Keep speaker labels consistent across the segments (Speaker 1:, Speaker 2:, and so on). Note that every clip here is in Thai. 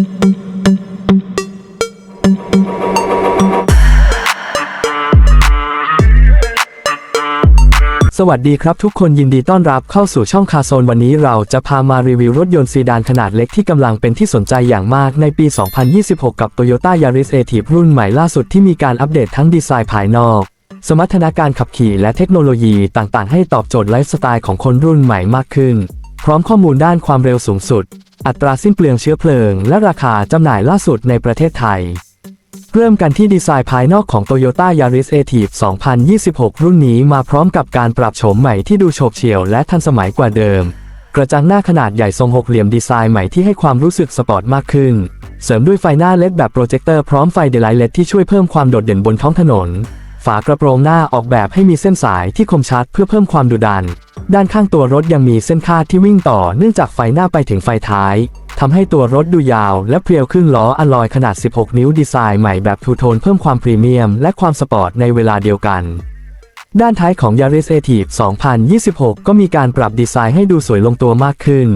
Speaker 1: สวัสดีครับทุกคนยินดีต้อนรับเข้าสู่ช่องคาโซนวันนี้เราจะพามารีวิวรถยนต์ซีดานขนาดเล็กที่กำลังเป็นที่สนใจอย่างมากในปี 2026 กับ Toyota Yaris a t i v รุ่นใหม่ล่าสุดที่มีการอัปเดตทั้งดีไซน์ภายนอก สมรรถนะการขับขี่และเทคโนโลยีต่างๆ ให้ตอบโจทย์ไลฟ์สไตล์ของคนรุ่นใหม่มากขึ้น พร้อมข้อมูลด้านความเร็วสูงสุด อัตราสิ้นเปลืองเชื้อเพลิง และราคาจำหน่ายล่าสุดในประเทศไทย เริ่มกันที่ดีไซน์ภายนอกของ Toyota Yaris a t i v 2026 รุ่นนี้มาพร้อมกับการปรับโฉมใหม่ที่ดูโฉบเฉี่ยวและทันสมัยกว่าเดิม กระจังหน้าขนาดใหญ่ทรงหกเหลี่ยมดีไซน์ใหม่ที่ให้ความรู้สึกสปอร์ตมากขึ้น เสริมด้วยไฟหน้าเล็ดแบบโปรเจคเตอร์พร้อมไฟเดลไลท์เลดที่ช่วยเพิ่มความโดดเด่นบนท้องถนน ฝากระโปรงหน้าออกแบบให้มีเส้นสายที่คมชัดเพื่อเพิ่มความดุดัน ด้านข้างตัวรถยังมีเส้นคาดที่วิ่งต่อเนื่องจากไฟหน้าไปถึงไฟท้ายทำให้ตัวรถดูยาวและเพรียวขึ้นล้ออลลอยขนาด 16 นิ้วดีไซน์ใหม่แบบทูโทนเพิ่มความพรีเมียมและความสปอร์ตในเวลาเดียวกัน ด้านท้ายของ Yaris a t i v 2026 ก็มีการปรับดีไซน์ให้ดูสวยลงตัวมากขึ้น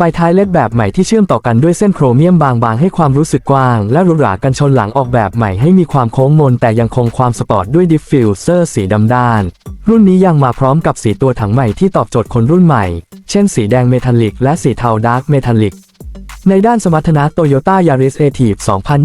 Speaker 1: ไฟท้ายเล็ดแบบใหม่ที่เชื่อมต่อกันด้วยเส้นโครเมียมบางๆ ให้ความรู้สึกกว้าง และหรูหรากันชนหลังออกแบบใหม่ให้มีความโค้งมน แต่ยังคงความสปอร์ตด้วยดิฟฟิวเซอร์สีดำด้าน รุ่นนี้ยังมาพร้อมกับสีตัวถังใหม่ที่ตอบโจทย์คนรุ่นใหม่ เช่นสีแดงเมทัลลิกและสีเทาดาร์กเมทัลลิก ในด้านสมรรถนะ Toyota Yaris a t i v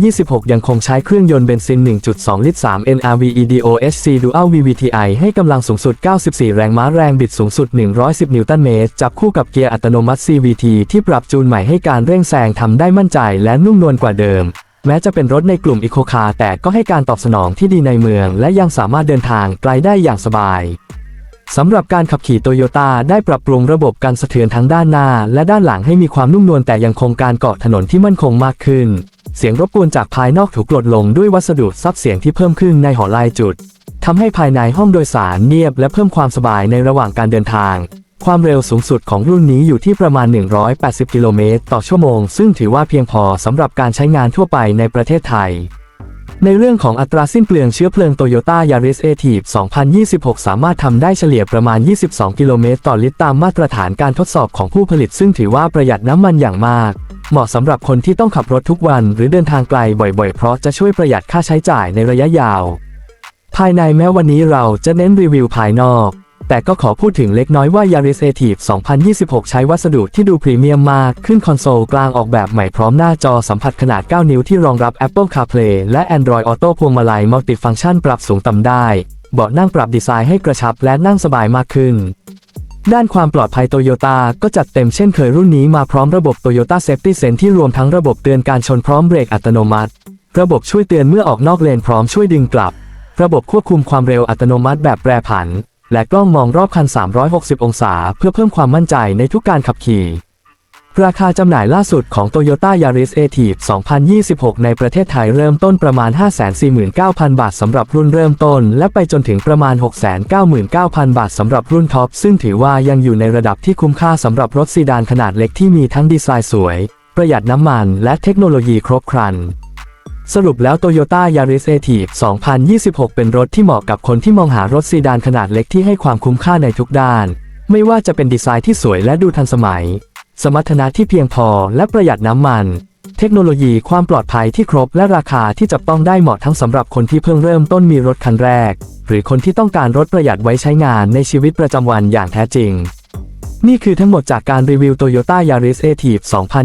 Speaker 1: 2026 ยังคงใช้เครื่องยนต์เบนซิน 1.2 ลิตร 3 NRV EDOHC Dual VVTi ให้กำลังสูงสุด 94 แรงม้าแรงบิดสูงสุด 110 นิวตันเมตร จับคู่กับเกียร์อัตโนมัติ CVT ที่ปรับจูนใหม่ให้การเร่งแซงทำได้มั่นใจและนุ่มนวลกว่าเดิม แม้จะเป็นรถในกลุ่มอีโคคาร์แต่ก็ให้การตอบสนองที่ดีในเมือง และยังสามารถเดินทางไกลได้อย่างสบาย สำหรับการขับขี่โตโยต้าได้ปรับปรุงระบบการสะเทือนทั้งด้านหน้า และด้านหลังให้มีความนุ่มนวลแต่ยังคงการเกาะถนนที่มั่นคงมากขึ้น เสียงรบกวนจากภายนอกถูกลดลงด้วยวัสดุซับเสียงที่เพิ่มขึ้นในหอลายจุดทำให้ภายในห้องโดยสารเงียบและเพิ่มความสบายในระหว่างการเดินทาง ความเร็วสูงสุดของรุ่นนี้อยู่ที่ประมาณ 180 กิโลเมตรต่อชั่วโมง ซึ่งถือว่าเพียงพอสำหรับการใช้งานทั่วไปในประเทศไทย ในเรื่องของอัตราสิ้นเปลืองเชื้อเพลิงโตโยต้ายาริสเอทีฟ2026 สามารถทำได้เฉลี่ยประมาณ 22 กิโลเมตรต่อลิตรตามมาตรฐานการทดสอบของผู้ผลิต ซึ่งถือว่าประหยัดน้ำมันอย่างมาก เหมาะสำหรับคนที่ต้องขับรถทุกวันหรือเดินทางไกลบ่อยๆ เพราะจะช่วยประหยัดค่าใช้จ่ายในระยะยาว ภายในแม้วันนี้เราจะเน้นรีวิวภายนอก แต่ก็ขอพูดถึงเล็กน้อยว่า Yaris a t i v 2026 ใช้วัสดุที่ดูพรีเมียมมาก ขึ้นคอนโซลกลางออกแบบใหม่พร้อมหน้าจอสัมผัสขนาด 9 นิ้วที่รองรับ Apple CarPlay และ Android Auto พวงมาลัยมัลติฟังก์ชันปรับสูงต่ำได้ เบาะนั่งปรับดีไซน์ให้กระชับและนั่งสบายมากขึ้น ด้านความปลอดภัยโตโยต้าก็จัดเต็มเช่นเคยรุ่นนี้มาพร้อมระบบ Toyota Safety Sense ที่รวมทั้งระบบเตือนการชนพร้อมเบรกอัตโนมัติ ระบบช่วยเตือนเมื่อออกนอกเลนพร้อมช่วยดึงกลับ ระบบควบคุมความเร็วอัตโนมัติแบบแปรผัน และกล้องมองรอบคัน 360 องศา เพื่อเพิ่มความมั่นใจในทุกการขับขี่ ราคาจำหน่ายล่าสุดของ Toyota Yaris a t i v 2026 ในประเทศไทยเริ่มต้นประมาณ 549,000 บาทสำหรับรุ่นเริ่มต้น และไปจนถึงประมาณ 699,000 บาทสำหรับรุ่นท็อป ซึ่งถือว่ายังอยู่ในระดับที่คุ้มค่าสำหรับรถซีดานขนาดเล็กที่มีทั้งดีไซน์สวย ประหยัดน้ำมัน และเทคโนโลยีครบครัน สรุปแล้ว Toyota Yaris a t i v 2026 เป็นรถที่เหมาะกับคนที่มองหารถซีดานขนาดเล็กที่ให้ความคุ้มค่าในทุกด้าน ไม่ว่าจะเป็นดีไซน์ที่สวยและดูทันสมัย สมรรถนะที่เพียงพอและประหยัดน้ำมัน เทคโนโลยีความปลอดภัยที่ครบและราคาที่จับต้องได้เหมาะทั้งสำหรับคนที่เพิ่งเริ่มต้นมีรถคันแรก หรือคนที่ต้องการรถประหยัดไว้ใช้งานในชีวิตประจำวันอย่างแท้จริง นี่คือทั้งหมดจากการรีวิว Toyota Yaris a t i v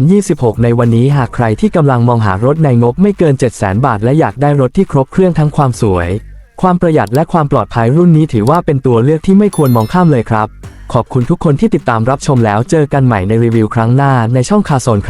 Speaker 1: 2026 ในวันนี้หากใครที่กำลังมองหารถในงบไม่เกิน 700,000 บาท และอยากได้รถที่ครบเครื่องทั้งความสวย ความประหยัดและความปลอดภัยรุ่นนี้ถือว่าเป็นตัวเลือกที่ไม่ควรมองข้ามเลยครับ ขอบคุณทุกคนที่ติดตามรับชมแล้วเจอกันใหม่ในรีวิวครั้งหน้าในช่องคาโซนครับ